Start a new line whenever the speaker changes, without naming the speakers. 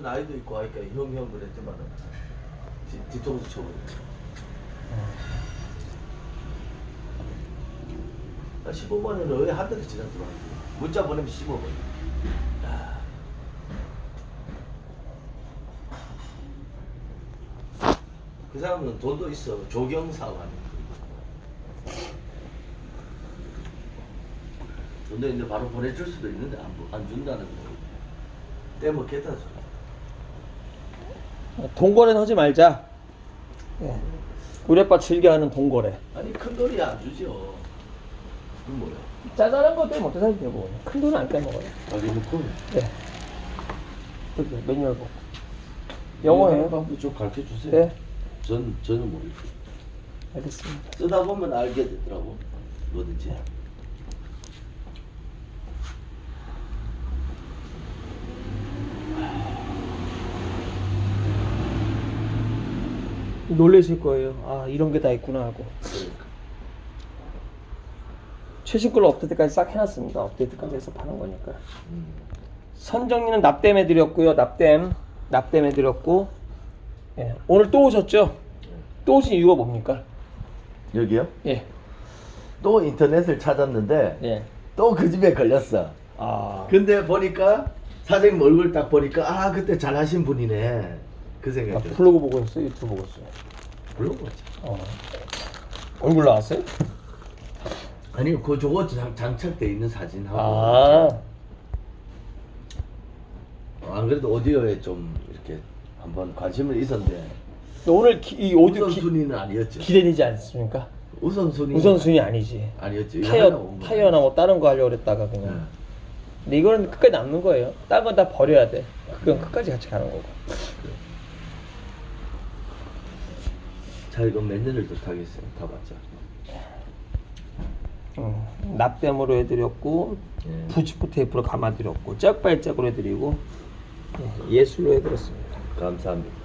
나보다 나이도 있고 하니까 형 형 그랬지만은 뒤- 뒤통수 쳐버려. 나 15만 원을 왜한 달에 들어왔지? 문자 보내면 15만 원. 야. 그 사람은 돈도 있어. 조경 사업 하는 거. 돈도 있는데 바로 보내줄 수도 있는데 안, 보- 안 준다는 거. 떼먹겠다. 저.
동거래는 하지 말자. 예. 우리 아빠 즐겨 하는 동거래.
아니 큰 돈이 안 주죠. 그건 뭐야?
짜잘한 거 빼면 어떻게 살게 뭐. 큰 돈은 안 빼먹어요.
아 리모컨.
네. 여기 매뉴얼 보고. 영어예요.
좀 가르쳐 주세요.
네.
전 저는 모르겠어요.
알겠습니다.
쓰다 보면 알게 되더라고. 뭐든지.
놀라실 거예요. 아 이런 게 다 있구나 하고.
그러니까.
최신 걸로 업데이트까지 싹 해놨습니다. 업데이트까지 해서 파는 거니까.
음.
선정리는 납땜 해드렸고요. 납땜, 납땜 해드렸고. 예. 오늘 또 오셨죠? 또 오신 이유가 뭡니까?
여기요?
예.
또 인터넷을 찾았는데
예.
또 그 집에 걸렸어.
아.
근데 보니까 사장님 얼굴 딱 보니까 아 그때 잘하신 분이네. 그
아,
생각이 들어.
블로그 보고 있어요? 유튜브 보고 있어요?
불러보자.
어. 얼굴 나왔어요?
아니 그 저거 장, 장착돼 있는 사진하고.
아.
어, 안 그래도 오디오에 좀 이렇게 한번 관심을 있었는데
오늘 기, 이 오디오 기,
우선순위는 아니었죠.
기대되지 않습니까?
우선순위
우선순위 아니지.
아니었죠. 이거 하나
타이어,
온.
타이어나 뭐 다른 거 하려고 그랬다가
네.
그냥. 근데 이거는 끝까지 남는 거예요. 다른 건 다 버려야 돼. 그건 끝까지 같이 가는 거고.
자 이거 몇 년을 더 타겠어요. 타봤자.
음, 납땜으로 해드렸고
예.
부츠프 테이프로 감아드렸고 짝발짝으로 해드리고 예, 예술로 해드렸습니다.
감사합니다.